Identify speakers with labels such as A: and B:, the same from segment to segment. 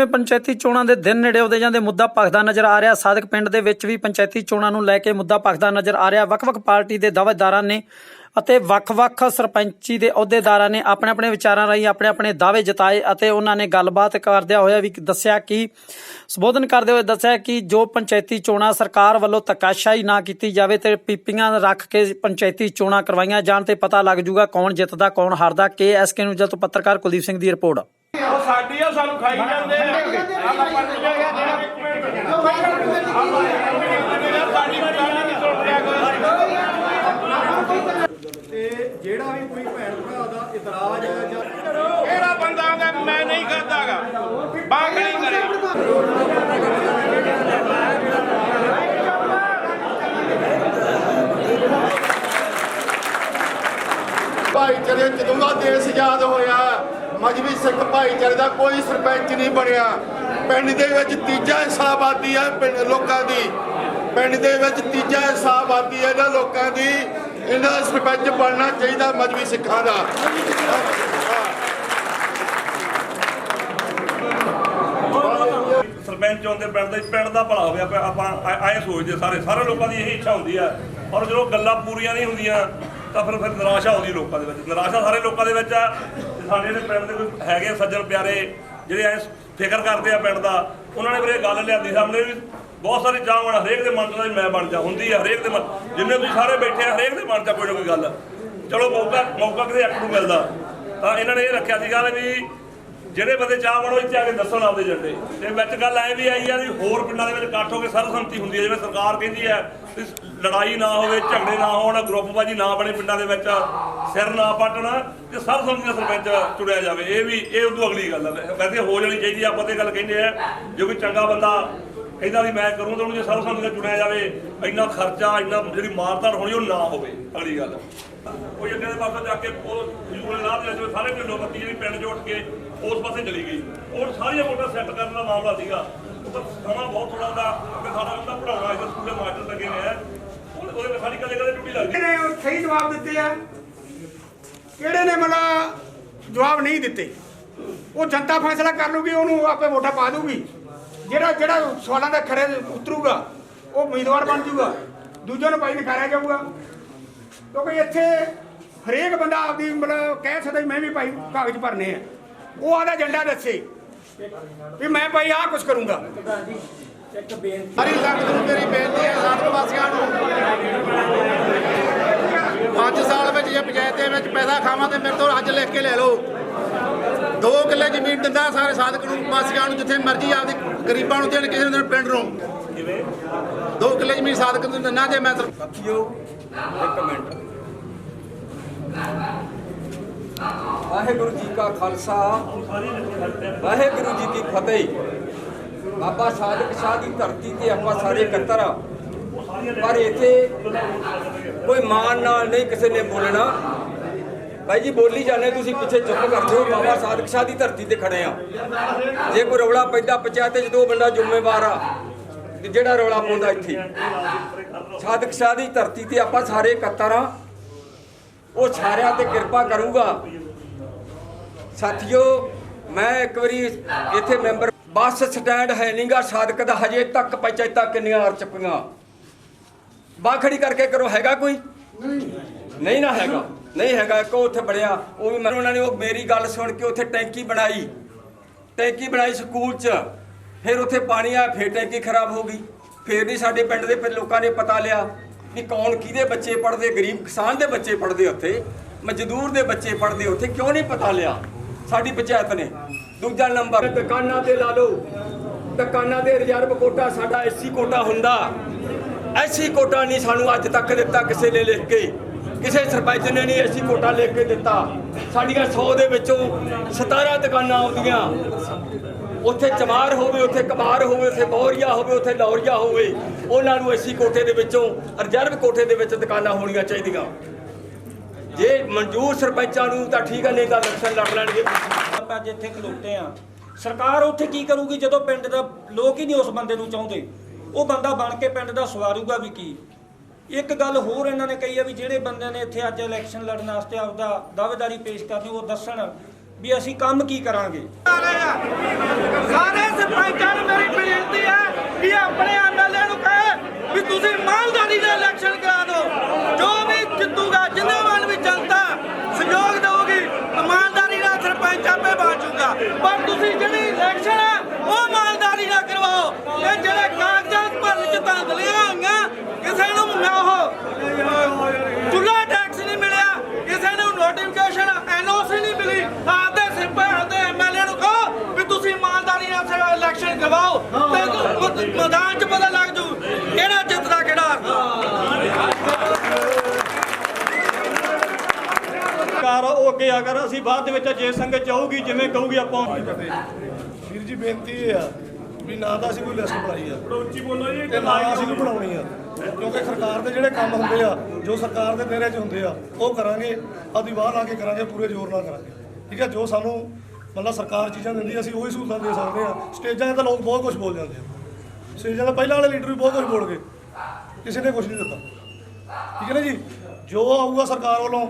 A: ਜਿਵੇਂ ਪੰਚਾਇਤੀ ਚੋਣਾਂ ਦੇ ਦਿਨ ਨੇੜੇ ਆਉਂਦੇ ਜਾਂਦੇ ਮੁੱਦਾ ਭਖਦਾ ਨਜ਼ਰ ਆ ਰਿਹਾ। ਸਾਦਕ ਪਿੰਡ ਦੇ ਵਿੱਚ ਵੀ ਪੰਚਾਇਤੀ ਚੋਣਾਂ ਨੂੰ ਲੈ ਕੇ ਮੁੱਦਾ ਭਖਦਾ ਨਜ਼ਰ ਆ ਰਿਹਾ। ਵੱਖ-ਵੱਖ ਪਾਰਟੀ ਦੇ ਦਾਅਵੇਦਾਰਾਂ ਨੇ ਅਤੇ ਵੱਖ-ਵੱਖ ਸਰਪੰਚੀ ਦੇ ਅਹੁਦੇਦਾਰਾਂ ਨੇ ਆਪਣੇ-ਆਪਣੇ ਵਿਚਾਰਾਂ ਰਾਹੀਂ ਆਪਣੇ-ਆਪਣੇ ਦਾਅਵੇ ਜਤਾਏ ਅਤੇ ਉਹਨਾਂ ਨੇ ਗੱਲਬਾਤ ਕਰਦਿਆਂ ਹੋਇਆ ਵੀ ਦੱਸਿਆ ਕਿ ਸੰਬੋਧਨ ਕਰਦੇ ਹੋਏ ਦੱਸਿਆ ਕਿ ਜੋ ਪੰਚਾਇਤੀ ਚੋਣਾਂ ਸਰਕਾਰ ਵੱਲੋਂ ਤਕਾਸ਼ਾਈ ਨਾ ਕੀਤੀ ਜਾਵੇ ਤੇ ਪੀਪੀਆਂ ਰੱਖ ਕੇ ਪੰਚਾਇਤੀ ਚੋਣਾਂ ਕਰਵਾਈਆਂ ਜਾਣ ਤੇ ਪਤਾ ਲੱਗ ਜੂਗਾ ਕੌਣ ਜਿੱਤਦਾ, ਕੌਣ ਹਾਰਦਾ। ਕੇ ਨਿਊਜ਼ ਤੋਂ ਪੱਤਰਕਾਰ ਕੁਲਦੀਪ ਸਿੰਘ ਦੀ ਰਿਪੋਰਟ।
B: ਉਹ ਸਾਡੀ ਆ ਸਾਨੂੰ ਖਾਈ ਜਾਂਦੇ ਆ। ਆਪਾਂ ਪਰਚੀ ਆ ਗਿਆ ਜਿਹੜਾ ਇੱਕ ਮਿੰਟ ਆਪਾਂ ਸਾਡੀ ਸਾਡੀ ਨਹੀਂ ਸੁਣ ਰਿਹਾ ਕੋਈ
C: ਤੇ ਜਿਹੜਾ ਵੀ ਕੋਈ ਭੈਣ ਭਰਾ ਦਾ ਇਤਰਾਜ਼ ਹੈ ਜਾਂ
B: ਕਿਹੜਾ ਬੰਦਾ ਆਂਦਾ ਮੈਂ ਨਹੀਂ ਕਰਦਾਗਾ। ਬਾਗ ਨਹੀਂ ਕਰੇ
D: ਭਾਈਚਾਰੇ ਜਦੋਂ ਦਾ ਦੇਸ਼ ਆਜ਼ਾਦ ਹੋਇਆ ਮਜਬੀ ਸਿੱਖ ਭਾਈਚਾਰੇ ਦਾ ਕੋਈ ਸਰਪੰਚ ਨਹੀਂ ਬਣਿਆ। ਪਿੰਡ ਦੇ ਵਿੱਚ ਤੀਜਾ ਹਿੱਸਾ ਆਬਾਦੀ ਹੈ ਪਿੰਡ ਲੋਕਾਂ ਦੀ। ਪਿੰਡ ਦੇ ਵਿੱਚ ਤੀਜਾ ਹਿੱਸਾ ਆਬਾਦੀ ਹੈ ਇਹਨਾਂ ਲੋਕਾਂ ਦੀ। ਇਹਨਾਂ ਦਾ ਸਰਪੰਚ ਬਣਨਾ ਚਾਹੀਦਾ ਮਜਬੀ ਸਿੱਖਾਂ ਦਾ।
E: ਸਰਪੰਚ ਹੁੰਦੇ ਪਿੰਡ ਦੇ, ਪਿੰਡ ਦਾ ਭਲਾ ਹੋਵੇ, ਆਪਾਂ ਆਪਾਂ ਆ- ਆਏ ਸੋਚਦੇ ਸਾਰੇ। ਸਾਰੇ ਲੋਕਾਂ ਦੀ ਇਹੀ ਇੱਛਾ ਹੁੰਦੀ ਆ। ਔਰ ਜਦੋਂ ਗੱਲਾਂ ਪੂਰੀਆਂ ਨਹੀਂ ਹੁੰਦੀਆਂ, ਤਾਂ ਫਿਰ ਫਿਰ ਨਿਰਾਸ਼ਾ ਆਉਂਦੀ ਲੋਕਾਂ ਦੇ ਵਿੱਚ। ਨਿਰਾਸ਼ਾ ਸਾਰੇ ਲੋਕਾਂ ਦੇ ਵਿੱਚ ਆ। ਤੇ ਸਾਡੇ ਦੇ ਪਿੰਡ ਦੇ ਕੋਈ ਹੈਗੇ ਸੱਜਣ ਪਿਆਰੇ ਜਿਹੜੇ ਐ ਫਿਕਰ ਕਰਦੇ ਆ ਪਿੰਡ ਦਾ, ਉਹਨਾਂ ਨੇ ਵੀਰੇ ਗੱਲ ਲਿਆਂਦੀ ਸਾਹਮਣੇ ਵੀ ਬਹੁਤ ਸਾਰੀ ਚਾਹ ਹਰੇਕ ਦੇ ਮਨ ਚ ਮੈਂ ਬਣ ਜਾ, ਹੁੰਦੀ ਆ ਹਰੇਕ ਦੇ ਮਨ, ਜਿੰਨੇ ਤੁਸੀਂ ਸਾਰੇ ਬੈਠੇ ਆ, ਹਰੇਕ ਦੇ ਮਨ ਚ ਕੋਈ ਨਾ ਕੋਈ ਗੱਲ। ਚਲੋ ਮੌਕਾ ਮੌਕਾ ਕਿਤੇ ਇੱਕ ਨੂੰ ਮਿਲਦਾ। ਤਾਂ ਇਹਨਾਂ ਨੇ ਇਹ ਰੱਖਿਆ ਸੀਗਾ ਵੀ ਜਿਹੜੇ ਬੰਦੇ ਚਾਹ ਵੜੋ ਇੱਥੇ ਆ ਕੇ ਦੱਸਣ ਆਪਦੇ ਏਜੰਡੇ ਤੇ ਵਿੱਚ ਗੱਲ ਐ ਵੀ ਆਈ ਆ ਵੀ ਹੋਰ ਪਿੰਡਾਂ ਦੇ ਵਿੱਚ ਇਕੱਠ ਹੋ ਕੇ ਸਰਬਸੰਮਤੀ ਹੁੰਦੀ ਹੈ। ਜਿਵੇਂ ਸਰਕਾਰ ਕਹਿੰਦੀ ਹੈ ਵੀ ਲੜਾਈ ਨਾ ਹੋਵੇ, ਝਗੜੇ ਨਾ ਹੋਣ, ਗਰੁੱਪਬਾਜੀ ਨਾ ਬਣੇ ਪਿੰਡਾਂ ਦੇ ਵਿੱਚ, ਸਿਰ ਨਾ ਪੱਟਣ ਤੇ ਸਰਬਸੰਮਤੀ ਦਾ ਸਰਪੰਚ ਚੁਣਿਆ ਜਾਵੇ। ਇਹ ਵੀ, ਇਹ ਉਦੋਂ ਅਗਲੀ ਗੱਲ ਹੈ ਵੈਸੇ ਹੋ ਜਾਣੀ ਚਾਹੀਦੀ ਆ, ਆਪਾਂ ਤੇ ਗੱਲ ਕਹਿੰਦੇ ਆ, ਜੇ ਕੋਈ ਚੰਗਾ ਬੰਦਾ ਕਹਿੰਦਾ ਦੀ ਮੈਂ ਕਰੂੰ, ਤਾਂ ਉਹਨੂੰ ਜੇ ਸਰਬਸੰਮਤੀ ਦਾ ਚੁਣਿਆ ਜਾਵੇ, ਇੰਨਾ ਖਰਚਾ, ਇੰਨਾ ਜਿਹੜੀ ਮਾਰਧਾੜ ਹੋਣੀ, ਉਹ ਨਾ ਹੋਵੇ। ਅਗਲੀ ਗੱਲ ਕੋਈ ਅੱਗੇ ਦੇ ਪਾਸੇ ਜਾ ਕੇ ਉਹ ਜੂਲੇ ਲਾਹ ਦੇ ਸਾਰੇ ਪਿੰਡੋਂ ਬੱਤੀ ਜਿਹੜੀ ਪਿੰਡ ਜੋੜ ਕੇ ਉਸ ਪਾਸੇ ਚਲੀ ਗਈ। ਉਹ ਸਾਰੀਆਂ ਵੋਟਾਂ ਸੈੱਟ ਕਰਨ ਦਾ ਮਾਮਲਾ ਸੀਗਾ। ਉਹ ਸਮਾਂ ਬਹੁਤ ਥੋੜਾ ਦਾ ਅੱਗੇ ਸਾਡਾ ਬੰਦਾ ਪੜਾਉਣਾ ਇਸ ਸਕੂਲੇ ਮਾਸਟਰ ਲੱਗੇ ਨੇ ਉਹ- ਉਹਦੇ ਸਾਡੀ ਕਦੇ ਕਦੇ ਡਿਊਟੀ ਲੱਗਦੀ।
C: ਕਿਹੜੇ ਉਹ ਸਹੀ ਜਵਾਬ ਦਿੱਤੇ ਆ? ਕਿਹੜੇ ਨੇ ਮਤਲਬ ਜਵਾਬ ਨਹੀਂ ਦਿੱਤੇ? ਉਹ ਜਨਤਾ ਫੈਸਲਾ ਕਰ ਲੂਗੀ, ਉਹਨੂੰ ਆਪੇ ਵੋਟਾਂ ਪਾ ਦੂਗੀ। ਜਿਹੜਾ ਜਿਹੜਾ ਸਵਾਲਾਂ ਦਾ ਖਰੇ ਉਤਰੂਗਾ, ਉਹ ਉਮੀਦਵਾਰ ਬਣ ਜਾਊਗਾ ਦੂਜੇ ਨੂੰ ਭਾਈ ਨਕਾਰਿਆ ਜਾਊਗਾ। ਕਿਉਂਕਿ ਇੱਥੇ ਹਰੇਕ ਬੰਦਾ ਆਪਦੀ ਮਤਲਬ ਕਹਿ ਸਕਦਾ ਮੈਂ ਵੀ ਭਾਈ ਕਾਗਜ਼ ਭਰਨੇ ਆ। ਉਹ ਆਦਾ ਏਜੰਡਾ ਦੱਸੇ ਵੀ ਮੈਂ ਭਾਈ ਆਹ ਕੁਝ ਕਰੂੰਗਾ।
D: ਸਾਰੀ ਸੰਗਤ ਨੂੰ ਮੇਰੀ ਬੇਨਤੀ ਹੈ ਸਾਧਕ ਵਾਸੀਆਂ ਨੂੰ। 5 ਸਾਲ ਵਿੱਚ ਜੇ ਪੰਚਾਇਤ ਦੇ ਵਿੱਚ ਪੈਸਾ ਖਾਵਾਂ ਤੇ ਮੇਰੇ ਤੋਂ ਅੱਜ ਲਿਖ ਕੇ ਲੈ ਲਓ। 2 ਕਿੱਲੇ ਜ਼ਮੀਨ ਦਿੰਦਾ ਸਾਰੇ ਸਾਧਕ ਨੂੰ ਵਾਸੀਆਂ ਨੂੰ ਜਿੱਥੇ ਮਰਜ਼ੀ ਆਪਦੀ ਗਰੀਬਾਂ ਨੂੰ ਦੇਣ ਕਿਸੇ ਨੂੰ ਦੇਣ ਪਿੰਡ ਨੂੰ।
E: ਕਿਵੇਂ
D: 2 ਕਿੱਲੇ ਜ਼ਮੀਨ ਸਾਧਕ ਨੂੰ ਦਿੰਦਾ ਜੇ ਮੈਂ ਸਰ-
F: ਸਾਥੀਓ ਇੱਕ ਮਿੰਟ। ਵਾਹਿਗੁਰੂ ਜੀ ਕਾ ਖਾਲਸਾ, ਵਾਹਿਗੁਰੂ ਜੀ ਕੀ ਫਤਿਹ। ਬਾਬਾ ਸਾਧਕ ਸ਼ਾਹ ਦੀ ਧਰਤੀ ਤੇ ਆਪਾਂ ਸਾਰੇ ਇਕੱਤਰ ਆ ਪਰ ਇੱਥੇ ਕੋਈ ਮਾਨ ਨਾਲ ਨਹੀਂ ਕਿਸੇ ਨੇ ਬੋਲਣਾ। ਭਾਈ ਜੀ, ਬੋਲੀ ਜਾਂਦੇ ਤੁਸੀਂ ਪਿੱਛੇ ਚੁੱਪ ਕਰਦੇ ਹੋ ਬਾਬਾ ਸਾਦਕ ਸ਼ਾਹ ਦੀ ਧਰਤੀ ਤੇ ਖੜੇ ਆ ਜੇ ਕੋਈ ਰੌਲਾ ਪੈਂਦਾ, ਪੰਚਾਇਤ ਤੇ ਜਦੋਂ ਬੰਦਾ ਜ਼ਿੰਮੇਵਾਰ ਆ, ਤੇ ਜਿਹੜਾ ਰੌਲਾ ਪਾਉਂਦਾ ਇੱਥੇ। ਸਾਦਕ ਸ਼ਾਹ ਦੀ ਧਰਤੀ ਤੇ ਆਪਾਂ ਸਾਰੇ ਇਕੱਤਰ ਆ ਉਹ ਸਾਰਿਆਂ ਤੇ ਕਿਰਪਾ ਕਰੂਗਾ। ਸਾਥੀਓ, ਮੈਂ ਇੱਕ ਵਾਰੀ ਇੱਥੇ ਮੈਂਬਰ ਬੱਸ ਸਟੈਂਡ ਹੈ ਨਹੀਂਗਾ ਸਾਧਕ ਦਾ, ਹਜੇ ਤੱਕ ਪੰਚਾਇਤਾਂ ਕਿੰਨੀਆਂ ਹਾਰ ਚੁੱਕੀਆਂ। ਬਾਖੜੀ ਕਰਕੇ ਕਰੋ, ਹੈਗਾ ਕੋਈ? ਨਹੀਂ ਨਾ ਹੈਗਾ। ਨਹੀਂ ਹੈਗਾ, ਇੱਕ ਉੱਥੇ ਬਣਿਆ। ਉਹ ਵੀ ਮੈਂ ਉਹਨਾਂ ਨੇ ਉਹ ਮੇਰੀ ਗੱਲ ਸੁਣ ਕੇ ਉੱਥੇ ਟੈਂਕੀ ਬਣਾਈ। ਟੈਂਕੀ ਬਣਾਈ ਸਕੂਲ 'ਚ। ਫਿਰ ਉੱਥੇ ਪਾਣੀ ਆਇਆ, ਫਿਰ ਟੈਂਕੀ ਖਰਾਬ ਹੋ ਗਈ। ਫਿਰ ਨਹੀਂ ਸਾਡੇ ਪਿੰਡ ਦੇ ਲੋਕਾਂ ਨੇ ਪਤਾ ਲਿਆ। ਵੀ ਕੌਣ ਕਿਹਦੇ ਬੱਚੇ ਪੜਦੇ ਗਰੀਬ ਕਿਸਾਨ ਦੇ ਬੱਚੇ ਪੜਦੇ ਉੱਥੇ, ਮਜ਼ਦੂਰ ਦੇ ਬੱਚੇ ਪੜਦੇ ਉੱਥੇ, ਕਿਉਂ ਨਹੀਂ ਪਤਾ ਲਿਆ? ਸਾਡੀ ਪੰਚਾਇਤ ਨੇ। ਦੂਜਾ ਨੰਬਰ। ਦੁਕਾਨਾਂ ਤੇ ਲਾ ਲਓ। ਦੁਕਾਨਾਂ ਤੇ ਰਿਜ਼ਰਵ ਕੋਟਾ, ਸਾਡਾ ਐਸੀ ਕੋਟਾ ਹੁੰਦਾ। ਐਸੀ ਕੋਟਾ ਨਹੀਂ ਸਾਨੂੰ ਅੱਜ ਤੱਕ ਦਿੱਤਾ ਕਿਸੇ ਨੇ ਲਿਖ ਕੇ। ਕਿਸੇ ਸਰਪੰਚ ਨੇ ਨਹੀਂ ਐਸੀ ਕੋਟਾ ਲਿਖ ਕੇ ਦਿੱਤਾ। ਸਾਡੀਆਂ 100 ਦੇ ਵਿੱਚੋਂ 17 ਦੁਕਾਨਾਂ ਆਉਂਦੀਆਂ। ਉੱਥੇ ਚਮਾਰ ਹੋਵੇ, ਉੱਥੇ ਕਮਾਰ ਹੋਵੇ, ਉੱਥੇ ਬੌਰੀਆ ਹੋਵੇ, ਉੱਥੇ ਲੌਰੀਆ ਹੋਵੇ, ਉਹਨਾਂ ਨੂੰ ਐਸੀ ਕੋਠੇ ਦੇ ਵਿੱਚੋਂ, ਰਿਜ਼ਰਵ ਕੋਠੇ ਦੇ ਵਿੱਚ ਦੁਕਾਨਾਂ ਹੋਣੀਆਂ ਚਾਹੀਦੀਆਂ। ਜੇ ਮਨਜ਼ੂਰ ਸਰਪੰਚਾਂ ਨੂੰ ਤਾਂ ਠੀਕ ਹੈ ਨਹੀਂ ਤਾਂ ਇਲੈਕਸ਼ਨ ਲੜ ਲੈਣਗੇ।
G: ਆਪਾਂ ਅੱਜ ਇੱਥੇ ਖਲੋਤੇ ਆ ਸਰਕਾਰ ਉੱਥੇ ਕੀ ਕਰੂਗੀ ਜਦੋਂ ਪਿੰਡ ਦਾ ਲੋਕ ਹੀ ਨਹੀਂ ਉਸ ਬੰਦੇ ਨੂੰ ਚਾਹੁੰਦੇ? ਉਹ ਬੰਦਾ ਬਣ ਕੇ ਪਿੰਡ ਦਾ ਸਵਾਰੂਗਾ ਵੀ ਕੀ? ਇੱਕ ਗੱਲ ਹੋਰ ਇਹਨਾਂ ਨੇ ਕਹੀ ਆ ਵੀ ਜਿਹੜੇ ਬੰਦਿਆਂ ਨੇ ਇੱਥੇ ਅੱਜ ਇਲੈਕਸ਼ਨ ਲੜਨ ਵਾਸਤੇ ਆਪਦਾ ਦਾਅਵੇਦਾਰੀ ਪੇਸ਼ ਕਰਨੀ, ਉਹ ਦੱਸਣ ਵੀ ਅਸੀਂ ਕੰਮ ਕੀ ਕਰਾਂਗੇ?
H: ਸਾਰੇ ਸਰਪੰਚਾਂ ਨੂੰ ਮੇਰੀ ਬੇਨਤੀ ਹੈ ਕਿ ਆਪਣੇ ਐਮਐਲਏ ਨੂੰ ਕਹੇ ਵੀ ਤੁਸੀਂ ਇਮਾਨਦਾਰੀ ਨਾਲ ਇਲੈਕਸ਼ਨ ਕਰਾ ਦਿਓ। ਜੋ ਵੀ ਜਿੱਤੂਗਾ, ਜਿੰਨੇ ਵੱਲ ਵੀ ਜਨਤਾ ਸਹਿਯੋਗ ਦੇਊਗੀ, ਇਮਾਨਦਾਰੀ ਨਾਲ ਸਰਪੰਚ ਆਪੇ ਬਾਜੂਗਾ ਪਰ ਤੁਸੀਂ ਜਿਹੜੀ ਇਲੈਕਸ਼ਨ ਹੈ, ਉਹ ਇਮਾਨਦਾਰੀ ਨਾਲ ਕਰਵਾਓ। ਇਹ ਜਿਹੜੇ ਕਾਗਜ਼ਾਤ ਭਰਨ ਚ ਧਾਂਦਲੀਆਂ ਹੋਈਆਂ ਕਿਸੇ ਨੂੰ ਨਾ ਉਹ ਚੁੱਲਾ ਟੈਕਸ ਨਹੀਂ ਮਿਲਿਆ ਕਿਸੇ ਨੂੰ ਨੋਟੀਫਿਕੇਸ਼ਨ ਐਨਓਸੀ ਨਹੀਂ ਮਿਲੀ ਆਪਦੇ ਸਿੰਪਲ ਦੇ ਐਮਐਲਏ ਨੂੰ ਕਹੋ ਵੀ ਤੁਸੀਂ ਇਮਾਨਦਾਰੀ ਨਾਲ ਇਲੈਕਸ਼ਨ ਕਰਵਾਓ ਤੇ ਮੈਦਾਨ 'ਚ ਪਤਾ ਲੱਗ ਜੂ ਕਿਹੜਾ ਜਿੱਤਦਾ ਕਿਹੜਾ
G: ਸਰਕਾਰ ਉਹ ਅੱਗੇ ਅਗਰ ਅਸੀਂ ਬਾਅਦ ਦੇ ਵਿੱਚ ਜੇ ਸੰਗਤ ਚਾਹੂਗੀ ਜਿਵੇਂ ਕਹੂਗੀ ਆਪਾਂ
I: ਵੀਰ ਜੀ ਬੇਨਤੀ ਇਹ ਆ ਵੀ ਨਾ ਤਾਂ ਅਸੀਂ ਕੋਈ ਲਿਸਟ ਬਣਾਈ ਆ।
E: ਉੱਚੀ ਬੋਲੋ ਜੀ
I: ਤੇ ਨਾ ਅਸੀਂ ਕੋਈ ਬਣਾਉਣੀ ਆ। ਕਿਉਂਕਿ ਸਰਕਾਰ ਦੇ ਜਿਹੜੇ ਕੰਮ ਹੁੰਦੇ ਆ ਜੋ ਸਰਕਾਰ ਦੇ ਦਾਇਰੇ 'ਚ ਹੁੰਦੇ ਆ ਉਹ ਕਰਾਂਗੇ ਆਪਦੀ ਬਾਹਰ ਲਾ ਕੇ ਕਰਾਂਗੇ ਪੂਰੇ ਜ਼ੋਰ ਨਾਲ ਕਰਾਂਗੇ। ਠੀਕ ਹੈ ਜੋ ਸਾਨੂੰ ਮਤਲਬ ਸਰਕਾਰ ਚੀਜ਼ਾਂ ਦਿੰਦੀ ਆ, ਅਸੀਂ ਉਹੀ ਸਹੂਲਤਾਂ ਦੇ ਸਕਦੇ ਆ। ਸਟੇਜਾਂ 'ਤੇ ਤਾਂ ਲੋਕ ਬਹੁਤ ਕੁਝ ਬੋਲ ਜਾਂਦੇ ਆ। ਸਟੇਜਾਂ 'ਤੇ ਪਹਿਲਾਂ ਵਾਲੇ ਲੀਡਰ ਵੀ ਬਹੁਤ ਕੁਝ ਬੋਲ ਗਏ। ਕਿਸੇ ਨੇ ਕੁਝ ਨਹੀਂ ਦਿੱਤਾ। ਠੀਕ ਹੈ ਨਾ ਜੀ? ਜੋ ਆਊਗਾ ਸਰਕਾਰ ਵੱਲੋਂ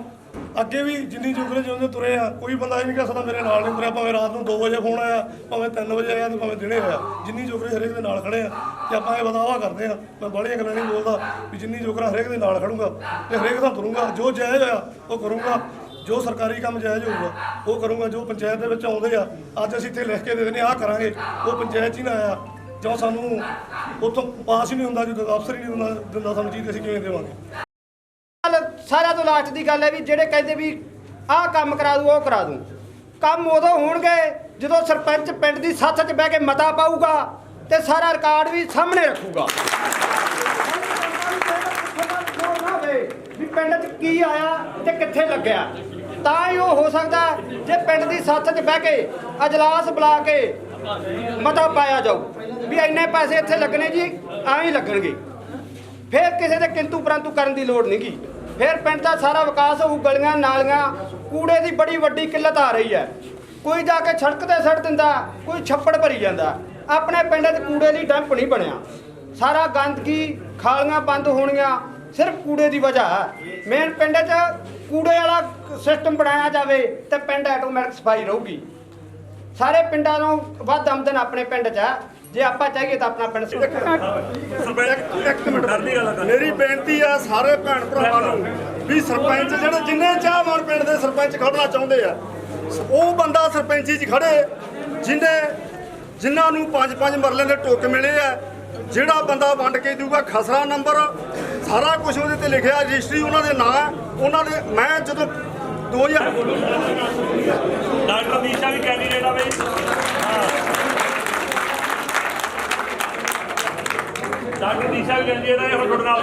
I: ਅੱਗੇ ਵੀ ਜਿੰਨੀ ਜੁਗਰੇ ਜਿਉਂਦੇ ਤੁਰੇ ਆ ਕੋਈ ਬੰਦਾ ਇਹ ਨਹੀਂ ਕਹਿ ਸਕਦਾ ਮੇਰੇ ਨਾਲ ਨਹੀਂ ਤੁਰਿਆ ਭਾਵੇਂ ਰਾਤ ਨੂੰ 2 ਵਜੇ ਫੋਨ ਆਇਆ ਭਾਵੇਂ 3 ਵਜੇ ਆਇਆ ਤੇ ਭਾਵੇਂ ਦਿਨੇ ਹੋਇਆ। ਜਿੰਨੀ ਜੁਗਰੇ ਹਰੇਕ ਦੇ ਨਾਲ ਖੜੇ ਆ ਤੇ ਆਪਾਂ ਇਹ ਬਦਾਵਾ ਕਰਦੇ ਆ। ਮੈਂ ਬੜੀਆਂ ਗੱਲਾਂ ਨਹੀਂ ਬੋਲਦਾ ਵੀ ਜਿੰਨੀ ਜੁਗਰਾ ਹਰੇਕ ਦੇ ਨਾਲ ਖੜੂੰਗਾ ਤੇ ਹਰੇਕ ਦਾ ਤੁਰੂੰਗਾ ਜੋ ਜਾਇਜ਼ ਹੋਇਆ ਉਹ ਕਰੂੰਗਾ। ਜੋ ਸਰਕਾਰੀ ਕੰਮ ਜਾਇਜ਼ ਹੋਊਗਾ, ਉਹ ਕਰੂੰਗਾ, ਜੋ ਪੰਚਾਇਤ ਦੇ ਵਿੱਚ ਆਉਂਦੇ ਆ, ਅੱਜ ਅਸੀਂ ਇੱਥੇ ਲਿਖ ਕੇ ਦੇ ਦਿੰਦੇ ਆ ਕਰਾਂਗੇ, ਉਹ ਪੰਚਾਇਤ 'ਚ ਹੀ ਨਾ ਆਇਆ। ਜੋ ਸਾਨੂੰ ਉੱਥੋਂ ਪਾਸ ਹੀ ਨਹੀਂ ਹੁੰਦਾ, ਜਦੋਂ ਅਫਸਰ ਹੀ ਨਹੀਂ ਦਿੰਦਾ ਦਿੰਦਾ ਸਾਨੂੰ ਚੀਜ਼, ਅਸੀਂ ਕਿਵੇਂ ਦੇਵਾਂਗੇ?
J: ਗੱਲ ਸਾਰਿਆਂ ਤੋਂ ਲਾਸਟ ਦੀ ਗੱਲ ਹੈ ਵੀ ਜਿਹੜੇ ਕਹਿੰਦੇ ਵੀ ਆਹ ਕੰਮ ਕਰਾ ਦੂੰ, ਉਹ ਕਰਾ ਦੂੰ। ਕੰਮ ਉਦੋਂ ਹੋਣਗੇ ਜਦੋਂ ਸਰਪੰਚ ਪਿੰਡ ਦੀ ਸੱਥ 'ਚ ਬਹਿ ਕੇ ਮਤਾ ਪਾਊਗਾ ਤੇ ਸਾਰਾ ਰਿਕਾਰਡ ਵੀ ਸਾਹਮਣੇ ਰੱਖੂਗਾ। ਵੀ ਪਿੰਡ 'ਚ ਕੀ ਆਇਆ ਤੇ ਕਿੱਥੇ ਲੱਗਿਆ? ਤਾਂ ਹੀ ਉਹ ਹੋ ਸਕਦਾ ਜੇ ਪਿੰਡ ਦੀ ਸੱਥ 'ਚ ਬਹਿ ਕੇ ਅਜਲਾਸ ਬੁਲਾ ਕੇ ਮਤਾ ਪਾਇਆ ਜਾਊ ਵੀ ਇੰਨੇ ਪੈਸੇ ਇੱਥੇ ਲੱਗਣੇ ਜੀ, ਐਂ ਹੀ ਲੱਗਣਗੇ। ਫਿਰ ਕਿਸੇ ਦੇ ਕਿੰਤੂ ਪਰੰਤੂ ਕਰਨ ਦੀ ਲੋੜ ਨਹੀਂਗੀ ਫਿਰ ਪਿੰਡ ਦਾ ਸਾਰਾ ਵਿਕਾਸ ਹੋਊ, ਗਲੀਆਂ, ਨਾਲੀਆਂ, ਕੂੜੇ ਦੀ ਬੜੀ ਵੱਡੀ ਕਿੱਲਤ ਆ ਰਹੀ ਹੈ। ਕੋਈ ਜਾ ਕੇ ਸੜਕ ਤੇ ਸੜ ਦਿੰਦਾ, ਕੋਈ ਛੱਪੜ ਭਰੀ ਜਾਂਦਾ। ਆਪਣੇ ਪਿੰਡ 'ਚ ਕੂੜੇ ਲਈ ਡੰਪ ਨਹੀਂ ਬਣਿਆ। ਸਾਰਾ ਗੰਦਗੀ, ਖਾਲੀਆਂ ਬੰਦ ਹੋਣੀਆਂ, ਸਿਰਫ ਕੂੜੇ ਦੀ ਵਜ੍ਹਾ ਹੈ। ਮੇਨ ਪਿੰਡ 'ਚ ਕੂੜੇ ਵਾਲਾ ਸਿਸਟਮ ਬਣਾਇਆ ਜਾਵੇ ਤੇ ਪਿੰਡ ਆਟੋਮੈਟਿਕ ਸਫ਼ਾਈ ਰਹੂਗੀ। ਸਾਰੇ ਪਿੰਡਾਂ ਨੂੰ ਵੱਧ ਆਮਦਨ ਆਪਣੇ ਪਿੰਡ 'ਚ ਹੈ ਜੇ ਆਪਾਂ ਚਾਹੀਏ ਤਾਂ ਆਪਣਾ ਪਿੰਡ
D: ਇੱਕ ਮਿੰਟ ਮੇਰੀ ਬੇਨਤੀ ਆ ਸਾਰੇ ਭੈਣ ਭਰਾਵਾਂ ਨੂੰ ਵੀ ਸਰਪੰਚ ਜਿਹੜੇ ਜਿੰਨੇ ਚਾਹਵਾਨ ਪਿੰਡ ਦੇ ਸਰਪੰਚ ਖੜਨਾ ਚਾਹੁੰਦੇ ਆ, ਉਹ ਬੰਦਾ ਸਰਪੰਚੀ 'ਚ ਖੜੇ, ਜਿਨੇ ਜਿਨ੍ਹਾਂ ਨੂੰ ਪੰਜ ਪੰਜ ਮਰਲੇ ਦੇ ਟੁੱਕ ਮਿਲੇ ਆ, ਜਿਹੜਾ ਬੰਦਾ ਵੰਡ ਕੇ ਦੂਗਾ ਖਸਰਾ ਨੰਬਰ ਸਾਰਾ ਕੁਝ ਉਹਦੇ ਤੇ ਲਿਖਿਆ, ਰਜਿਸਟਰੀ ਉਹਨਾਂ ਦੇ ਨਾਂ ਹੈ। ਉਹਨਾਂ ਦੇ ਮੈਂ ਜਦੋਂ 2000
E: ਡਾਕਟਰ ਨੀਸ਼ਾ ਵੀ ਕੈਂਡੀਡੇਟ ਆ ਬਈ ਡਾਕਟਰ ਨੀਸ਼ਾ ਵੀ ਕੈਂਡੀਡੇਟ ਆ ਹੁਣ ਤੁਹਾਡੇ ਨਾਲ